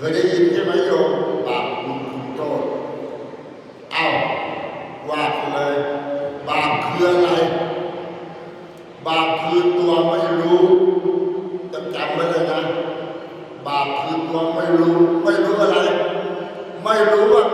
เคยได้ยินใช่ไหมโยมบาปบุญคุณโทษ เอาว่าเลย บาปคืออะไร บาปคือตัวไม่รู้จะจำไว้เลยนะ บาปคือตัวไม่รู้ ไม่รู้อะไร ไม่รู้ว่า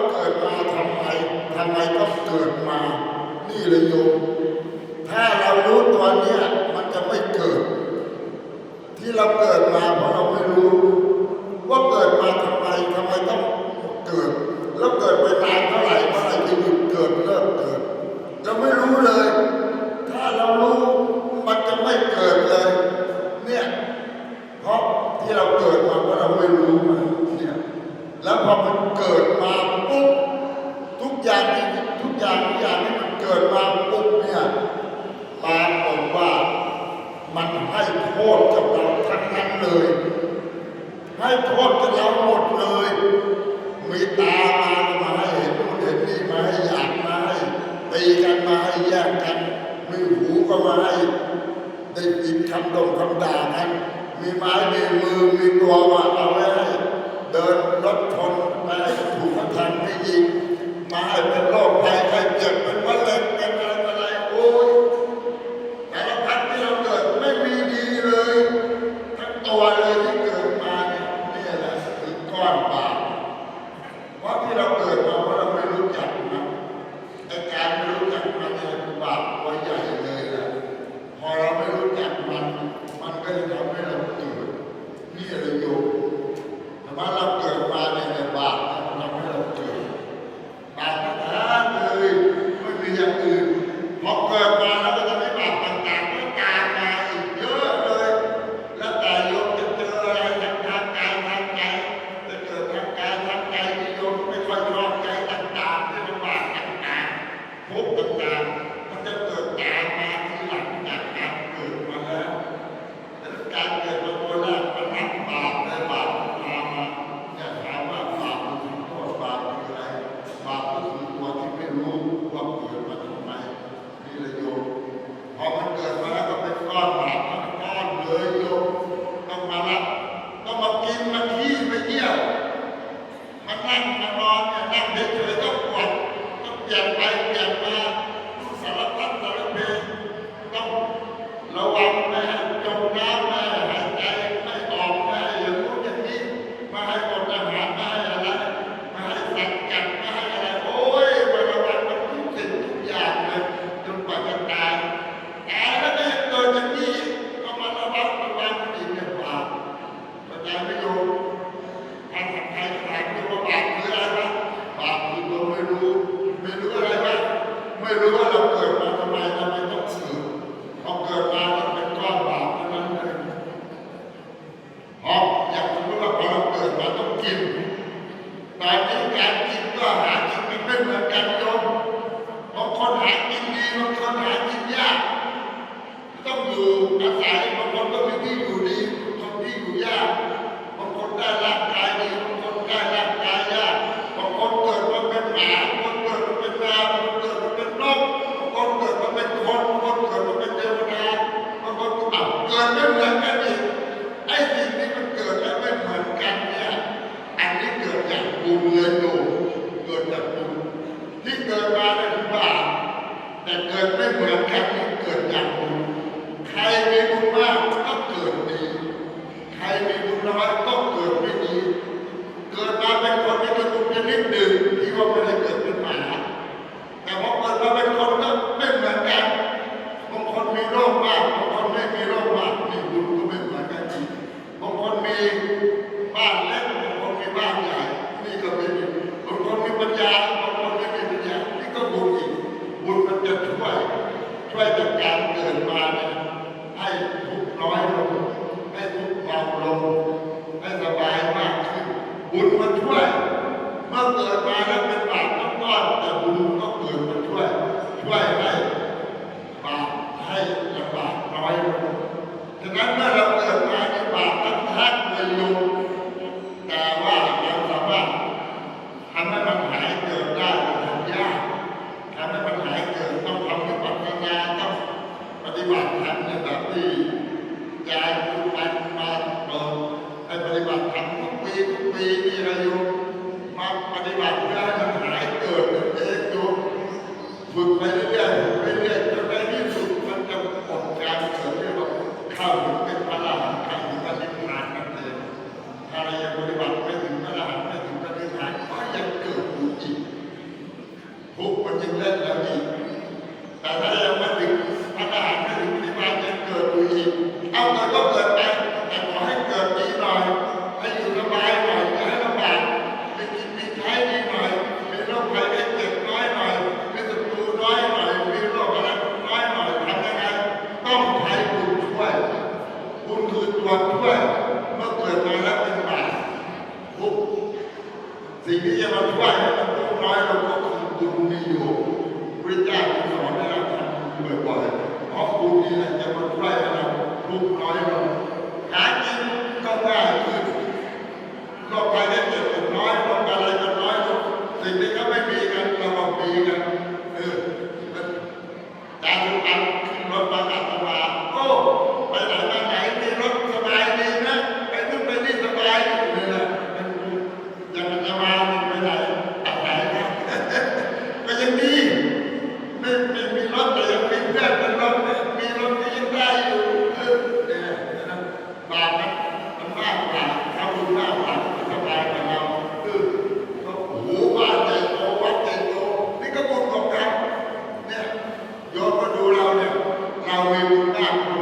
ให้โทษกับเราหมดเลย มีตามามให้เห็นนู่เห็นนี่มาให้อยากมาให้ตีกันมาให้แยกกัน มีหูก็มาให้ได้ยินคำดงคำด่ากันมีไม้มีมือมีตัวมาเอาไว้เดินรถ vai te amar. ยักษ์มีเกิดจากบุญใครมีบุญมากก็เกิดดี ใครมีบุญน้อย ฏิบัติธรรมในแบบที่ยายคุณวันมาต้อดไปปฏิบัติธรรมทุกปีทุกปีมีอายุมาปฏิบัติไพื่อให้มันหายเกิดเองโยมฝึกไปเรื่อยๆไปเรื่อยจนในที่สุดมันจะหมดการเกิดเรียกว่าเข้าถึงเป็นพระอรหันต์เข้าถึงพระนิพพานนั่นเองถ้าเรายังปฏิบัติไม่ถึงพระอรหันต์ไม่ถึงพระนิพพานก็ยังเกิดอยู่อีกทุกมันยังเนแล้อีกแต่ถ้าเรา เอาแต่ก็เกิดไปแต่ขอให้เกิดดีหน่อยให้อยู่สบายหน่อยอย่าให้ลำบากมีกินมีใช้ดีหน่อยมีโรคภัยไข้เจ็บน้อยหน่อยมีศัตรูน้อยหน่อยมีโรคอะไรน้อยหน่อยทำยังไงต้องใช้บุญช่วยบุญคือตัวช่วยเมื่อเกิดมาแล้วเป็นบาปทุกสิ่งที่จะมาช่วยให้มันทุกน้อยลงก็คือบุญมีอยู่พระเจ้าสอนให้เราทำบุญบ่อยๆเพราะบุญนี่แหละจะมาช่วยเรา ลูกน้อยลงหากินก็ง่ายขึ้นก็ไปได้เกิดคนน้อยโลกอะไรกันน้อยลงสิ่งนี้ก็ไม่มีกันเราก็มีกันเออการทุกอันขึ้นรถมาอัตมาโอ้ไปไหนมาไหนมีรถสบายดีนะไปนู่นไปนี่สบายเลยนะยังอัตมาไปไหนอะตไหนก็ยังดีไม่ Now we will not